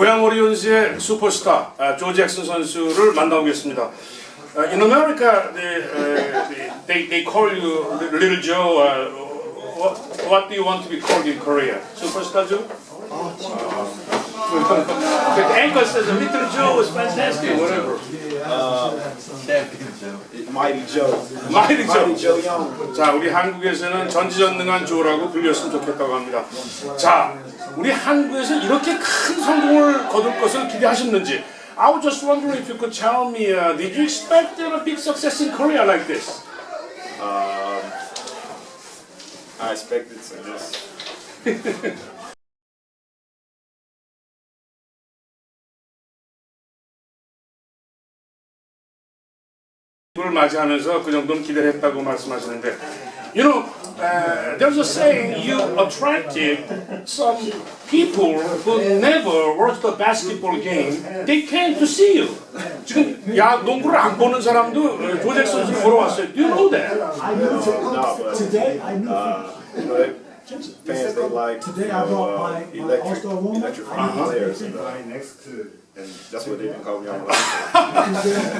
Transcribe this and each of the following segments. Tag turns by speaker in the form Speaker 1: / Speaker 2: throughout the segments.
Speaker 1: 고양 오리온스의 슈퍼스타 아, 조 잭슨 선수를 만나보겠습니다. Uh, in America, they, uh, they, they call you Little Joe. Uh, what, what do you want to be called in Korea? Superstar Joe? The anchor says Little Joe is fantastic, whatever.
Speaker 2: Mighty Joe.
Speaker 1: Mighty Joe.
Speaker 2: Joe Young.
Speaker 1: 자, 우리 한국에서는 전지전능한 조라고 불렸으면 좋겠다고 합니다. 자, 우리 한국에서 이렇게 큰 성공을 거둘 것을 기대하셨는지. I was just wondering if you could tell me, uh, did you expect a big success in Korea like this?
Speaker 2: Um, I expected to just.
Speaker 1: 을 맞이하면서 그 정도는 기대를 했다고 말씀하시는데, you know, uh, there's a saying you attracted some people who never watched a basketball game. They came to see you. 지금 야 농구를 안 보는 사람도 어, 조잭 선수를 보러 왔어요. Do you know that?
Speaker 3: I
Speaker 2: but
Speaker 3: today. I
Speaker 2: uh, know, fans they like you
Speaker 3: Today I
Speaker 2: know,
Speaker 3: brought
Speaker 2: uh,
Speaker 3: my- my
Speaker 2: electric,
Speaker 3: All-Star woman.
Speaker 2: electrifying players, and, uh,
Speaker 4: next to
Speaker 2: and that's what they've been calling me all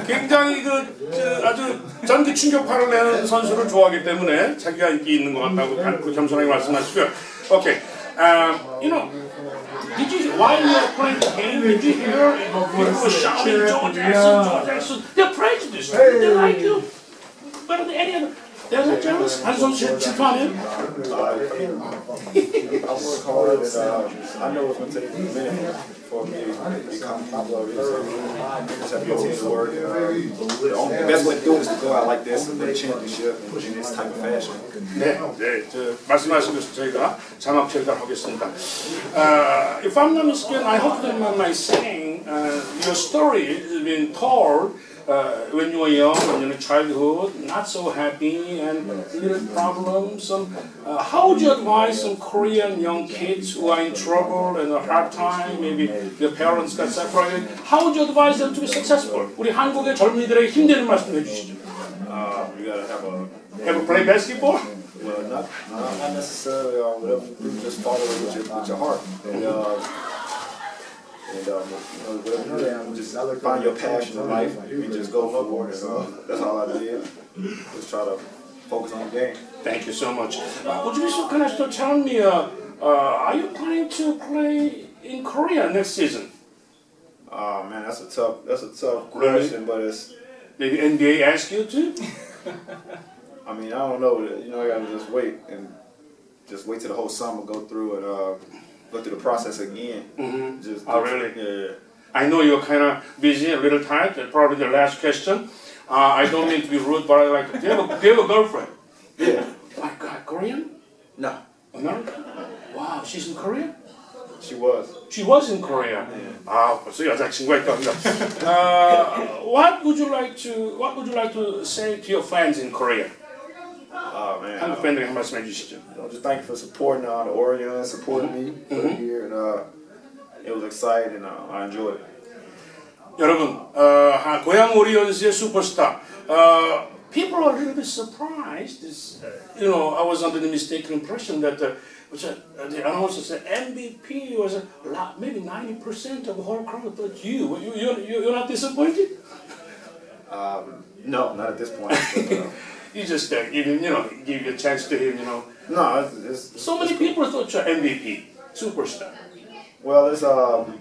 Speaker 1: 굉장히 그 저, 아주 전기 충격파를 내는 선수를 좋아하기 때문에 자기가 인기 있는 것 같다고 그 겸손하게 말씀하시고요. Okay, um, you know, did you while you were playing the game, did you hear people shouting Joe Jackson, Joe Jackson? They're prejudiced. They like you better than any other. They're not jealous. 한 선수 질투하네요.
Speaker 2: I work hard, and uh, I know it's gonna take a minute for me to become popular. So just have to continue to work. And, uh, the only- the best way to do it is to go out like this and win a championship and in this type of fashion.
Speaker 1: 네, 네, 저 말씀하신 것을 저희가 자막 처리하겠습니다. Uh, if I'm not mistaken, I hope that my, my saying, uh, your story has been told uh, when you were young, when you were in childhood, not so happy and little problems. Some, uh, how would you advise some Korean young kids who are in trouble and a hard time, maybe their parents got separated? How would you advise them to be successful? 우리 한국의 젊은이들에게 힘내는 말씀 해주시죠.
Speaker 2: Uh, you gotta have a
Speaker 1: Ever play basketball?
Speaker 2: Well, not, not not necessarily uh, whatever you do, just follow it with your, with your heart. And, uh, and um, you know, whatever you do, just find your passion in life and just go for it. And, uh, that's all I did. Just try to focus on the game.
Speaker 1: Thank you so much. Uh, would you be so kind as to tell me, uh, uh, are you planning to play in Korea next season?
Speaker 2: Oh man, that's a tough that's a tough question, but it's
Speaker 1: Maybe NBA ask you to?
Speaker 2: I mean I don't know. You know, I gotta just wait and just wait till the whole summer go through and uh, go through the process again.
Speaker 1: Mhm.
Speaker 2: Just
Speaker 1: Oh, really?
Speaker 2: Yeah.
Speaker 1: I know you're kind of busy, a little tired. That's probably the last question. Uh, I don't mean to be rude, but I like. Do you have a, do you have a girlfriend?
Speaker 2: Yeah.
Speaker 1: My God, Korean?
Speaker 2: No,
Speaker 1: American? Wow, she's in Korea?
Speaker 2: she was.
Speaker 1: She was in Korea. 아 벌써 여자친구가 있답니다. uh, what would you like to What would you like to say to your fans in Korea?
Speaker 2: Oh man.
Speaker 1: 한국 팬들에게 한 말씀 해주시죠.
Speaker 2: You know, just thank you for supporting uh, the Orioles, supporting me for the year, and uh, it was exciting. and uh, I enjoyed it.
Speaker 1: 여러분, 어, 하- 고양 오리온스의 슈퍼스타. 어, people are a little bit surprised. This, uh, you know, I was under the mistaken impression that uh, which, uh, the announcer said MVP was a lot, maybe 90% of the whole crowd, but you, you, you, you- you're not disappointed?
Speaker 2: Um, no, not at this point. but, uh,
Speaker 1: You just uh, give him, you know, give a chance to him, you know.
Speaker 2: no, it's, it's
Speaker 1: So many people thought you're MVP, superstar.
Speaker 2: well, it's um,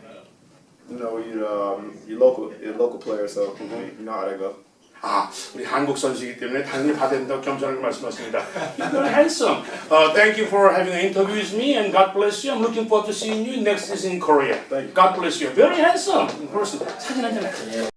Speaker 2: you know, you um, you local, you're a local player, so you know how that go.
Speaker 1: 아, 우리 한국 선수이기 때문에 당연히 받아야 된다고 겸손하게 말씀하십니다. You're very handsome. Uh, thank you for having an interview with me and God bless you. I'm looking forward to seeing you next season in Korea.
Speaker 2: Thank you.
Speaker 1: God bless you. Very handsome in person. 사진 한 장.